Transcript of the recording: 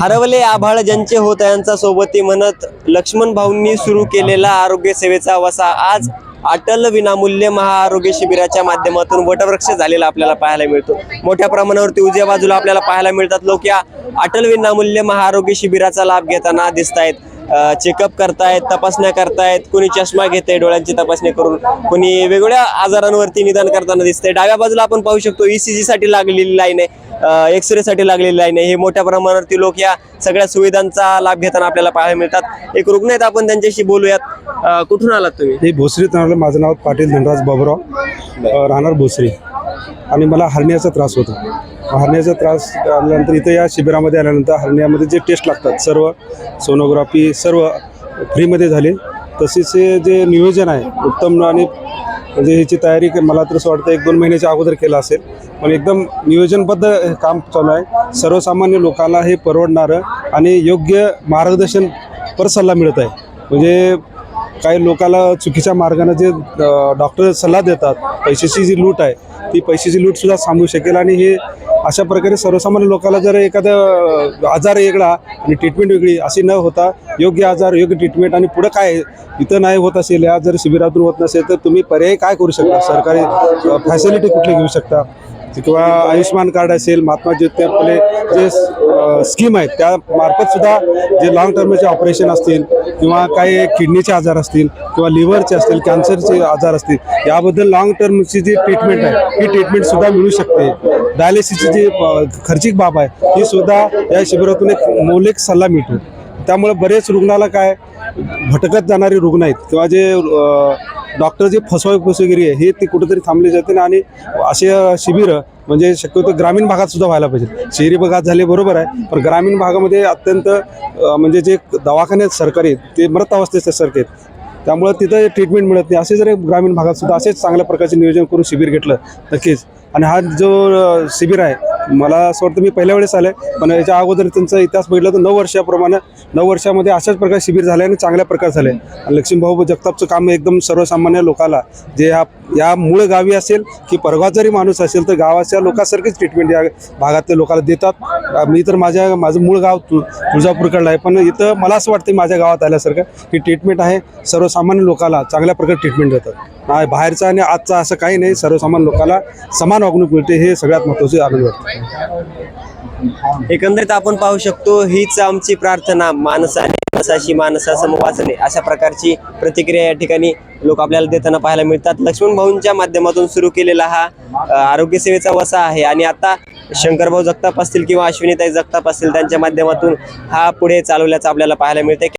हरवले आभाळ ज्यांचे होत यांचा सोबती म्हणत लक्ष्मण भाऊंनी सुरू केलेला आरोग्य सेवेचा वसा आज अटल विनामूल्य महाआरोग्य शिबिराच्या माध्यमातून वटवृक्ष झालेला आपल्याला पाहायला मिळतो. मोठ्या प्रमाणावरती उजव्या बाजूला आपल्याला पाहायला मिळतात. लोक या अटल विनामूल्य महाआरोग्य शिबिराचा लाभ घेताना दिसत आहेत चेकअप करतायत तपासण्या करतायत कोणी चष्मा घेते डोळ्यांची तपासणी करून कोणी वेगवेगळ्या आजारांवरती निदान करताना दिसतंय. डाव्या बाजूला आपण पाहू शकतो ईसीजी साठी लागलेली लाईन आहे एक्सरे साठी लागलेली लाईन आहे. हे मोठ्या प्रमाणावरती लोक या सगळ्या सुविधांचा लाभ घेताना आपल्याला पाहायला मिळतात. एक रुग्ण आहेत आपण त्यांच्याशी बोलूयात. कुठून आलात तुम्ही? हे भोसरीत राहणार माझं नाव पाटील धनराज बाबुराव. राहणार भोसरी. आणि मला हरण्याचा त्रास होता. हरण्याचा त्रास आल्यानंतर इथं या शिबिरामध्ये आल्यानंतर हरण्यामध्ये जे टेस्ट लागतात सर्व सोनोग्राफी सर्व फ्रीमध्ये झाले. तसेच हे जे नियोजन आहे उत्तम आणि म्हणजे ह्याची तयारी मला तर असं वाटतं एक दोन महिन्याच्या अगोदर केलं असेल. पण एकदम नियोजनबद्ध हे काम चालू आहे. सर्वसामान्य लोकांना हे परवडणारं आणि योग्य मार्गदर्शन पर सल्ला मिळत आहे. म्हणजे काही लोकांना चुकीच्या मार्गाने जे डॉक्टर सल्ला देतात पैशाची जी लूट आहे ती पैशाची लूटसुद्धा सांगू थांबू शकेल आणि हे अशा प्रकारे सर्वसामान्य लोकांना जर एखादा आजार वेगळा आणि ट्रीटमेंट वेगळी अशी न होता योग्य आजार योग्य ट्रीटमेंट आणि पुढं काय आहे, इथं नाही होत असेल या जर शिबिरातून होत नसेल तर तुम्ही पर्याय काय करू शकता? सरकारी फॅसिलिटी कुठली घेऊ शकता? किंवा आयुष्यमान कार्ड असेल महात्मा ज्योती आपले जे स्कीम आहेत त्यामार्फत सुद्धा जे लॉंग टर्मचे ऑपरेशन असतील किंवा काही किडनीचे आजार असतील किंवा लिव्हरचे असतील कॅन्सरचे आजार असतील याबद्दल लॉंग टर्मची जी ट्रीटमेंट आहे ही ट्रीटमेंट सुद्धा मिळू शकते. डायलिसिसची जी खर्चिक बाब आहे ही सुद्धा या शिबिरातून एक मौलिक सल्ला मिळतो. त्यामुळे बरेच रुग्णाला काय भटकत जाणारे रुग्ण आहेत किंवा जे डॉक्टर जे फसवा फसवगिरी आहे हे ते कुठेतरी थांबले जाते आणि असे शिबिरं म्हणजे शक्यतो ग्रामीण भागात सुद्धा व्हायला पाहिजे. शहरी भागात झाले बरोबर आहे पण ग्रामीण भागामध्ये अत्यंत म्हणजे जे दवाखाने आहेत सरकारी ते मृत अवस्थेत सारखे आहेत. त्यामुळं तिथं ट्रीटमेंट मिळत नाही. असे जर ग्रामीण भागात सुद्धा असेच चांगल्या प्रकारचे नियोजन करून शिबिर घेतलं नक्कीच. आणि हा जो शिबिर आहे मला असं वाटतं मी पहिल्या वेळेस आलं पण याच्या अगोदर त्यांचा इतिहास बघितला तर नऊ वर्षाप्रमाणे नऊ वर्षामध्ये अशाच प्रकारे शिबिर झाले आणि चांगल्या प्रकारे झाले आणि लक्ष्मीभाऊ जगतापचं काम एकदम सर्वसामान्य लोकाला जे हा या मूळ गावी असेल की परगाव जरी माणूस असेल तर गावाच्या लोकांसारखीच ट्रीटमेंट या भागातल्या लोकांना देतात. मी तर माझ्या माझं मूळ गाव तु तुळजापूरकडलं आहे. पण इथं मला असं वाटतं माझ्या गावात आल्यासारखं की ट्रीटमेंट आहे. सर्वसामान्य लोकाला चांगल्या प्रकारे ट्रीटमेंट देतात. नाही बाहेरचं आणि आजचं असं काही नाही. सर्वसामान्य लोकाला समान वागणूक मिळते हे सगळ्यात महत्त्वाचे आनंद वाटतं. एकंदरीत आपण पाहू शकतो हीच आमची प्रार्थना माणसाने माणसाशी माणसासम वाचणे अशा प्रकारची प्रतिक्रिया या ठिकाणी लोक आपल्याला देताना पाहायला मिळतात. लक्ष्मण भाऊंच्या माध्यमातून सुरू केलेला हा आरोग्य सेवेचा वसा आहे आणि आता शंकरभाऊ जगताप असतील किंवा अश्विनीताई जगताप असतील त्यांच्या माध्यमातून हा पुढे चालवल्याचं आपल्याला पाहायला मिळते